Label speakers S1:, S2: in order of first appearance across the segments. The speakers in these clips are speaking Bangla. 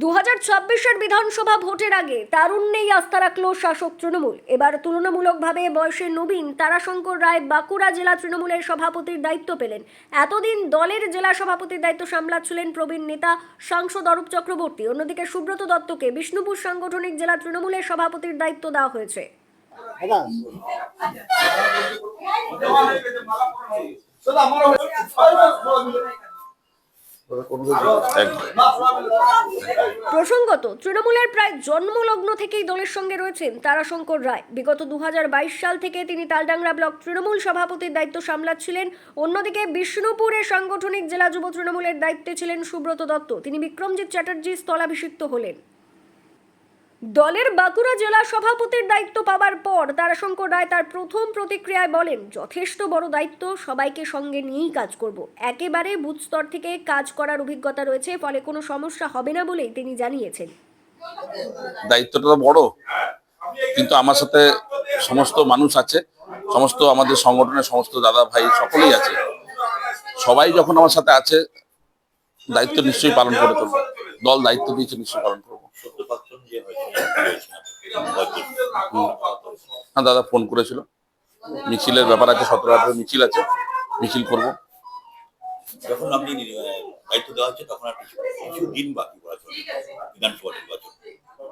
S1: দু হাজার ছাব্বিশের বিধানসভা ভোটের আগে তারুণ্যেই আস্থা রাখল শাসক তৃণমূল। এবার তুলনামূলকভাবে বয়সে নবীন, তারাশঙ্কর রায় বাঁকুড়া জেলা তৃণমূলের সভাপতির দায়িত্ব পেলেন। এতদিন দলের জেলা সভাপতির দায়িত্ব সামলাচ্ছিলেন প্রবীণ নেতা, সাংসদ অরূপ চক্রবর্তী। অন্যদিকে সুব্রত দত্তকে বিষ্ণুপুর সাংগঠনিক জেলা তৃণমূলের সভাপতির দায়িত্ব দেওয়া হয়েছে। প্রসঙ্গত, তৃণমূলের প্রায় জন্মলগ্ন থেকেই দলের সঙ্গে রয়েছেন তারাশঙ্কর রায়। বিগত দু হাজার বাইশ সাল থেকে তিনি তালডাংরা ব্লক তৃণমূল সভাপতির দায়িত্ব সামলাচ্ছিলেন। অন্যদিকে বিষ্ণুপুরে সাংগঠনিক জেলা যুব তৃণমূলের দায়িত্বে ছিলেন সুব্রত দত্ত। তিনি বিক্রমজিৎ চ্যাটার্জি স্থলাভিষিক্ত হলেন। দলের বাঁকুড়া জেলা সভাপতির দায়িত্ব পাওয়ার পর তারাশঙ্কর রায় তার প্রথম প্রতিক্রিয়ায় বলেন, যথেষ্ট বড় দায়িত্ব, সবাইকে সঙ্গে নিয়েই কাজ করব। একেবারে বুথ স্তর থেকে কাজ করার অভিজ্ঞতা রয়েছে, ফলে কোনো সমস্যা হবে না বলেই তিনি জানিয়েছেন।
S2: দায়িত্বটা তো বড়, কিন্তু আমার সাথে সমস্ত মানুষ আছে, সমস্ত আমাদের সংগঠনের সমস্ত দাদা ভাই সকলেই আছে। সবাই যখন আমার সাথে আছে, দায়িত্ব নিশ্চয়ই পালন করে তুলবো। দল দায়িত্ব দিয়েছে নিশ্চয়ই পালন করব। হ্যাঁ দাদা ফোন করেছিল। মিছিলের ব্যাপার আছে সতেরো আঠেরো মিছিল আছে মিছিল করব।
S3: যখন আপনি দায়িত্ব দেওয়া হচ্ছে তখন আর কিছু কিছু দিন বাকি করা বিধানসভা নির্বাচন।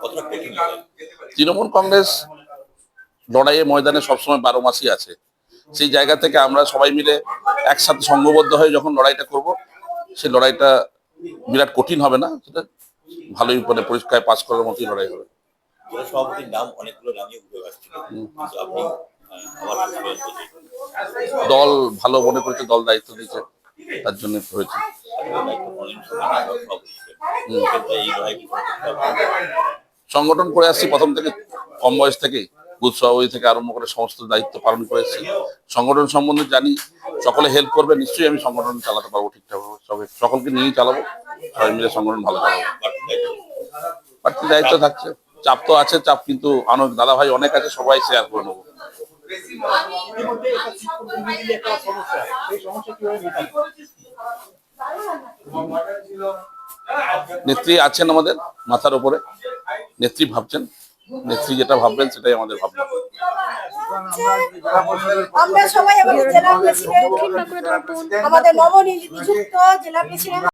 S3: কতটা কঠিন
S2: তৃণমূল কংগ্রেস লড়াইয়ে ময়দানে সবসময় বারো মাসই আছে। সেই জায়গা থেকে আমরা সবাই মিলে একসাথে সংঘবদ্ধ হয়ে যখন লড়াইটা করব সেই লড়াইটা বিরাট কঠিন হবে না? সেটা ভালোই মানে পরীক্ষায় পাস করার মতোই লড়াই হবে।
S3: জেলা সভাপতির নাম অনেকগুলো নামই উঠে আসছিল আপনি
S2: দল ভালো মনে করেছে দল দায়িত্ব দিয়েছে তার জন্য হয়েছে? সংগঠন করে আসছি প্রথম থেকে কম বয়স থেকেই বুথ সভাপতি থেকে আরম্ভ করে সমস্ত দায়িত্ব পালন করে এসেছি। সংগঠন সম্বন্ধে জানি সকলে হেল্প করবে নিশ্চয়ই আমি সংগঠন চালাতে পারব ঠিকঠাক সকলকে নিয়েই চালাবো। সবাই মিলে সংগঠন ভালো
S3: দায়িত্ব
S2: থাকছে। চাপ তো আছে চাপ কিন্তু অনেক দাদা ভাই অনেক আছে সবাই শেয়ার করে নেব। নেত্রী আছেন আমাদের মাথার উপরে। নেত্রী ভাবছেন। নেত্রী যেটা ভাববেন সেটাই আমাদের ভাবনা।
S4: আমরা সবাই আমাদের জেলা প্রেসিডেন্ট আমাদের নবনিযুক্ত জেলা প্রেসিডেন্ট